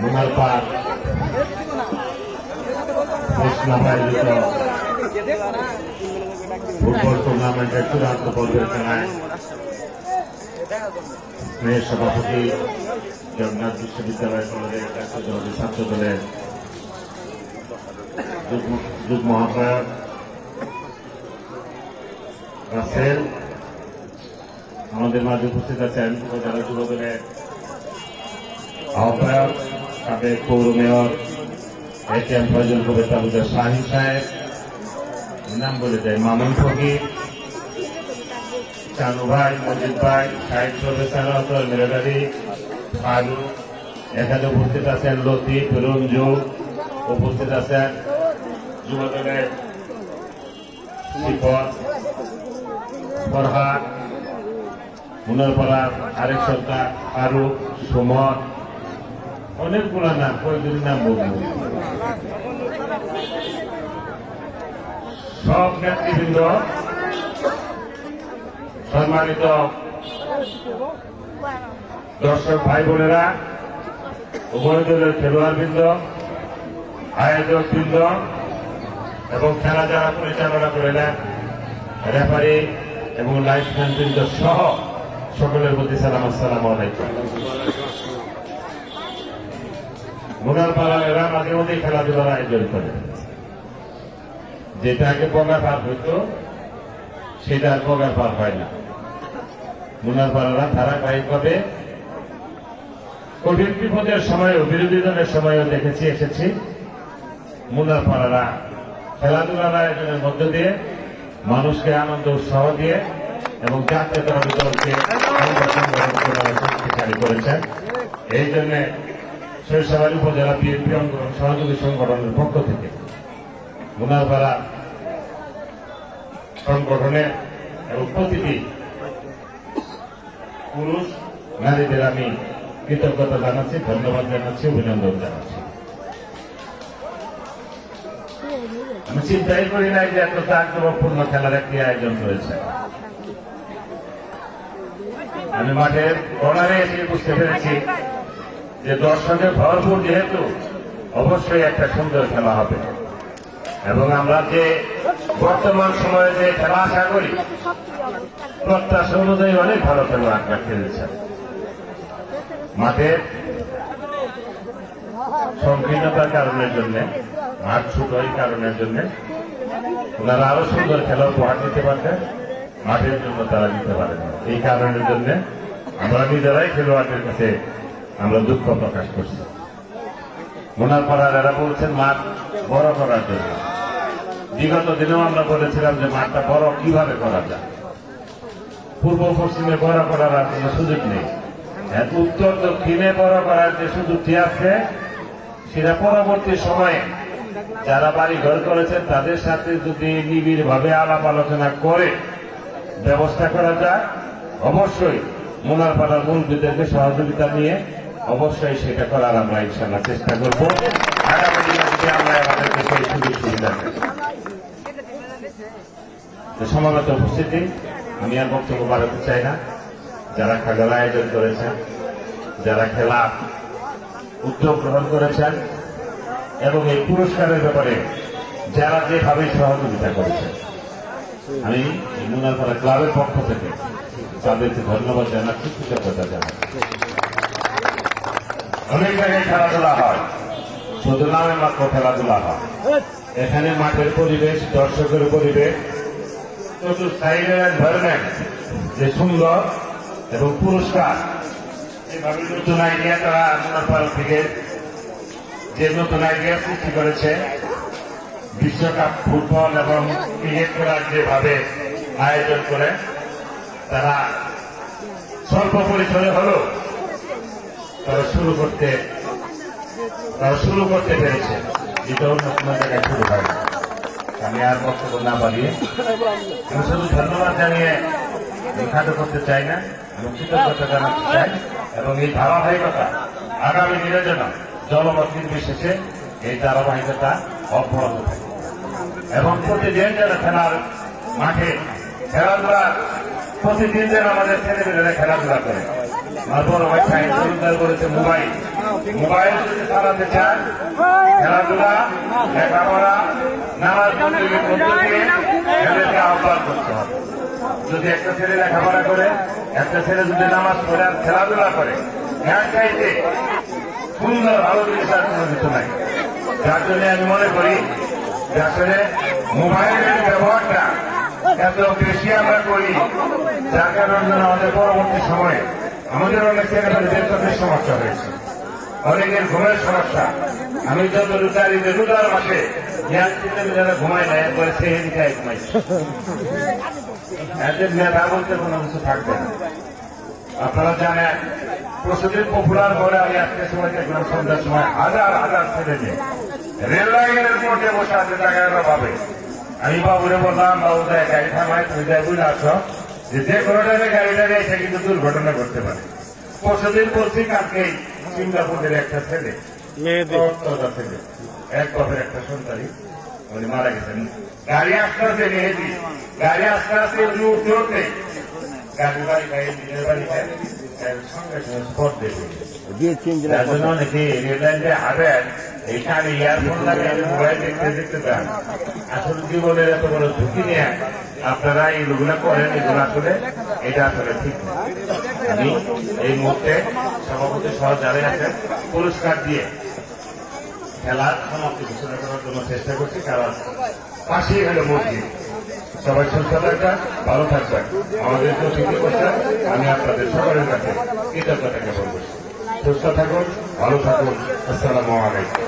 মুনারপাড় কৃষ্ণাপ আয়োজিত ফুটবল টুর্নামেন্টের চূড়ান্ত পর্বের খেলায় স্নেহের সভাপতি জগন্নাথ বিশ্ববিদ্যালয় কলেজের ছাত্রদলের ছাত্র দলের যুগ্ম- আহ্বায়ক রাসেল। আমাদের মাঝে উপস্থিত আছেন উপজেলা যুব দলের আহ্বায়ক সাবেক পৌর mayor A K M Faizul Kabir তালুকের Shahin সাহেব নাম বলে দেয় মামুন ফকির, চানু ভাই, মজিদ ভাই সাহিদ প্রফেসর মেরেদারি ফারুক, এখানে উপস্থিত আছেন লতিফ, রঞ্জু, উপস্থিত আছেন যুব দলের শিপন, ফরহাদ, মুনারপাড়ার আরেক সরকার, ফারুক, সুমন অনেকগুলো নাম কয়েকজন নাম বলব। সব নেতৃবৃন্দ, সম্মানিত দর্শক ভাই বোনেরা উভয় দলের আয়োজক বৃন্দ এবং খেলা যারা পরিচালনা করলেন, রেফারি এবং লাইফম্যান বৃন্দ সহ সকলের প্রতি সালাম, আসসালাম আলাইকুম। মোনারপাড়া এরা মাঝে মধ্যে খেলাধুলার আয়োজন করে। যেটা আগে পগার পার হইতো, সেটা আর পগার পার হয় না। মুনারপাড়ারা ধারাবাহিকভাবে কঠিন বিপদের সময়ও, বিরোধী দলের সময়ও দেখেছি, এসেছি। মুনারপাড়ারা খেলাধুলার আয়োজনের মধ্য দিয়ে মানুষকে আনন্দ, উৎসাহ দিয়ে এবং জাতীয়তাবাদী দলকে সংগঠন করেছেন এই জন্য শৈশবাড়ি উপজেলা বিএনপি অঙ্গন সহযোগী সংগঠনের পক্ষ থেকে মুনারপাড়া সংগঠনের এবং প্রতিটি পুরুষ, নারীদের আমি কৃতজ্ঞতা জানাচ্ছি, ধন্যবাদ জানাচ্ছি, অভিনন্দন জানাচ্ছি। আমি চিন্তাই করি নাই যে এত জাঁকজমকপূর্ণ খেলার একটি আয়োজন করেছে আমি মাঠের কর্নারে এসে বুঝতে পেরেছি যে দর্শকের ভরপুর যেহেতু, অবশ্যই একটা সুন্দর খেলা হবে। এবং আমরা যে বর্তমান সময়ে যে খেলা আশা করি, প্রত্যাশা অনুযায়ী অনেক ভালো খেলা আপনার খেলেছেন মাঠের সংকীর্ণতার কারণের জন্য, মাঠ ছোট কারণের জন্য, ওনারা আরও সুন্দর খেলা উপহার দিতে পারতেন মাঠের জন্য তারা দিতে পারেন এই কারণের জন্য আমরা নিজেরাই খেলোয়াড়দের কাছে আমরা দুঃখ প্রকাশ করছি। মোনার পাড়ার এরা বলছেন মাঠ বড় করার জন্য। বিগত দিনেও আমরা বলেছিলাম যে মাঠটা বড় কীভাবে করা যায়। পূর্ব পশ্চিমে বড় করার আর কোনো সুযোগ নেই। এক উত্তর দক্ষিণে বড় করার যে সুযোগটি আছে, সেটা পরবর্তী সময়ে যারা বাড়ি ঘর করেছেন, তাদের সাথে যদি নিবিড় ভাবে আলাপ আলোচনা করে ব্যবস্থা করা যায়, অবশ্যই মোনারপাড়ার মুরব্বীদেরকে সহযোগিতা নিয়ে অবশ্যই সেটা করার আমরা ইনশাল্লাহ চেষ্টা করব। সমাগত উপস্থিতি, আমি আর বক্তব্য বাড়াতে চাই না। যারা খেলার আয়োজন করেছেন, যারা খেলা উদ্যোগ গ্রহণ করেছেন, এবং এই পুরস্কারের ব্যাপারে যারা যেভাবে সহযোগিতা করেছেন, আমি মুনারপাড়া ক্লাবের পক্ষ থেকে তাদেরকে ধন্যবাদ জানাচ্ছি, কৃতজ্ঞতা জানাচ্ছি। অনেক জায়গায় খেলাধুলা হয়। শুধু নামে মাত্র খেলাধুলা হয়। এখানে মাঠের পরিবেশ, দর্শকের পরিবেশ চতুর সাইডের এনভায়রনমেন্ট যে সুন্দর এবং পুরস্কার। নতুন আইডিয়া তারা মুনারপাড়া থেকে যে নতুন আইডিয়া সৃষ্টি করেছে, বিশ্বকাপ ফুটবল এবং ক্রিকেট খেলার যেভাবে আয়োজন করে, তারা স্বল্প পরিসরে হলেও তারা শুরু করতে, তারা শুরু করতে পেরেছে। অন্য কোনো জায়গায় শুরু হয়। আমি আর বক্তব্য না বাড়িয়ে, আমি শুধু ধন্যবাদ জানিয়ে খাটো করতে চাই না কৃতজ্ঞতা জানাতে চাই। এবং এই ধারাবাহিকতা আগামী দিনের জন্য জলমত নির্বিশেষে এই ধারাবাহিকতা অব্যাহত থাকে এবং প্রতিদিন যেন খেলার মাঠে খেলাধুলা প্রতিদিন যেন আমাদের ছেলেমেয়েরা খেলাধুলা করে। আমার চালাতে চান, খেলাধুলা, লেখাপড়া যদি একটা ছেলে লেখাপড়া করে, একটা ছেলে যদি নামাজ পড়ে আর খেলাধুলা করে এক চাইতে সুন্দর ভালো জিনিস আর কোনো কিছু নাই। যার জন্য আমি মনে করি যে আসলে মোবাইলের ব্যবহারটা এত বেশি আমরা করি, যার কারণে আমাদের পরবর্তী সময়ে আমাদের অনেক চোখের সমস্যা হয়েছে অনেকের ঘুমের সমস্যা। আমি যত রুটারি রুটার মাসে ছেলেমেয়েরা ঘুমায় না, একবার সে হেরিকায় ঘুমাইছে এদের মেধা বলতে কোনো কিছু থাকবে না। আপনারা জানেন প্রস্তুতির পপুলার বলে আমি আজকে সময় দেখলাম, সন্ধ্যার সময় হাজার হাজার ছেলে মেয়ে। রেল লাইনের মোটে বসে আছে অভাবে। আমি বাবুরে বললাম, বাবু দেয় গাড়ি থামায় তুমি যাই বুঝে আসো। যে যে কোনো টাইমে গাড়িটা এসে কিন্তু দুর্ঘটনা করতে পারে। পরশুদিন বলছি কালকেই সিঙ্গাপুরের একটা ছেলে ছেলে এক বাপের একটা সন্তানই উনি মারা গেছেন। গাড়ি আসতে আসতে মেহেদি গাড়ি আসতে আসতে উনি উঠতে উঠতে গাড়ি বাড়ি গাড়ি নিজের বাড়ি গাড়ি সঙ্গে সঙ্গে স্পট দেখে যার অনেকে রেললাইন হাবেন এইখানে ইয়ারফোন লাগে মোবাইল দেখতে দেখতে যান। আসলে জীবনের এত বড় ঝুঁকি নিয়ে আপনারা এইগুলো করেন, এগুলো আসলে, এটা আসলে ঠিক না। আমি এই মুহূর্তে সভাপতি সহ যারা আছেন, পুরস্কার দিয়ে খেলার সমাপ্তি ঘোষণা করার জন্য চেষ্টা করছি, কারণ পাশেই হলো মসজিদ। সবাই সুস্থ থাকবেন, ভালো থাকবেন। আমাদের তো ঠিকই করছেন আমি আপনাদের সকলের কাছে কৃতজ্ঞতা জ্ঞাপন করছি সুস্থ থাকুন, ভালো থাকুন। আসসালামু আলাইকুম।